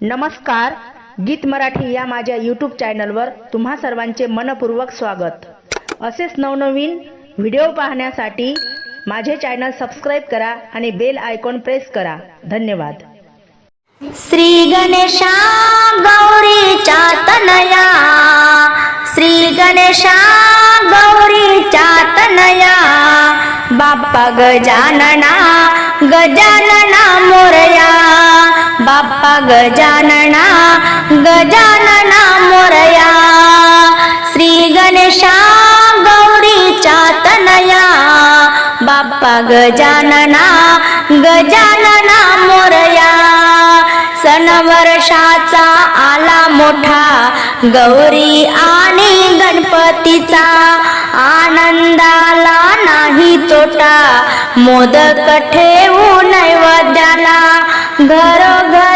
नमस्कार गीत मराठी या माझ्या यूट्यूब चॅनलवर तुम्हा सर्वांचे मनपूर्वक स्वागत. असेच नवनवीन व्हिडिओ पाहण्यासाठी माझे चॅनल सबस्क्राईब करा आणि बेल आयकॉन प्रेस करा. धन्यवाद. श्री गणेशा गौरीच्या तनया. श्री गणेशा गौरीच्या तनया. बाप्पा गजानना गजान गजानना गजानना मोरया. श्री गणेशा गौरीच्या तनया बाप्पा गजानना गजानना मोरया. सण वर्षाचा आला मोठा गौरी आणि गणपतीचा. आनंदाला नाही तोटा मोदक ठेवू नैवेद्याला. घरोघर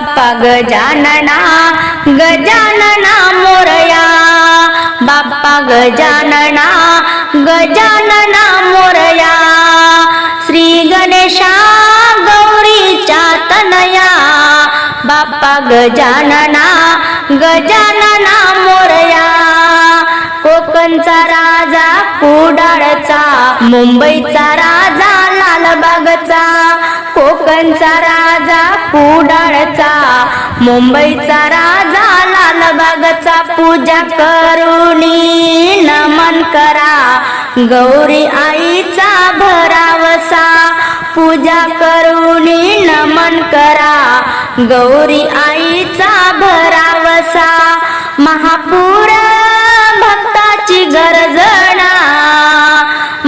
बाप्पा गजानना गजानना मोरया. बाप्पा गजानना गजानना मोरया. श्री गणेशा गौरीच्या तनया. बाप्पा गजानना गजानना मोरया. कोकणचा राजा कुडाळचा. मुंबईचा राजा लालबागचा. कोकणचा राजा कुडाळ मुंबईचा राजा लालबागचा पूजा करुणी नमन करा. गौरी आईचा भरावसा पूजा करुणी नमन करा. गौरी आईचा भरावसा महापूर भक्ताची गरजना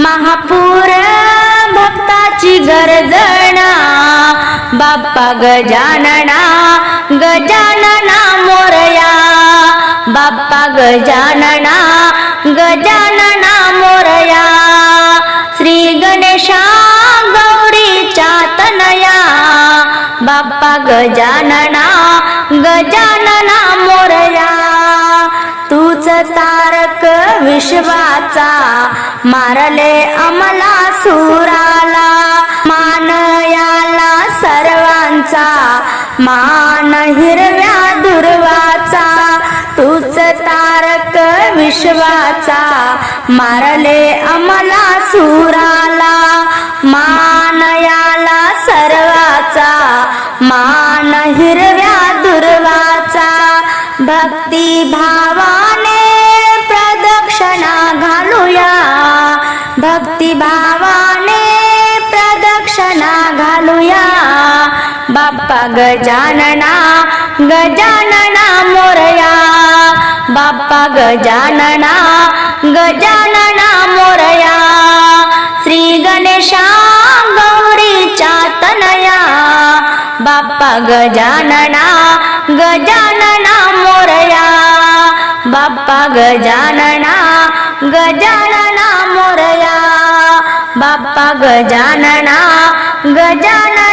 महापूर भक्ताची गरजना बाप्पा गजानना गजानना गजानना गजानना मोरया श्री गणेशा गौरीच्या तनया. बाप्पा गजानना गजानना मोरया तूच तारक विश्वाचा मारले अमला सुराला मानयाला सर्वांचा मान हिरव्या दुर्वा विश्वाचा मारले अमला सुराला मानयाला सर्वाचा मान हिरव्या दुर्वाचा. भक्ती भावाने प्रदक्षिणा घालूया. भक्ती भावाने प्रदक्षिणा घालूया. बाप्पा गजानना गजानना मोरया. बाप्पा गजानना गजानना मोरया. श्री गणेशा गौरीच्या तनया. बाप्पा गजानना गजानना मोरया. बाप्पा गजानना गजानना मोरया. बाप्पा गजानना गजानना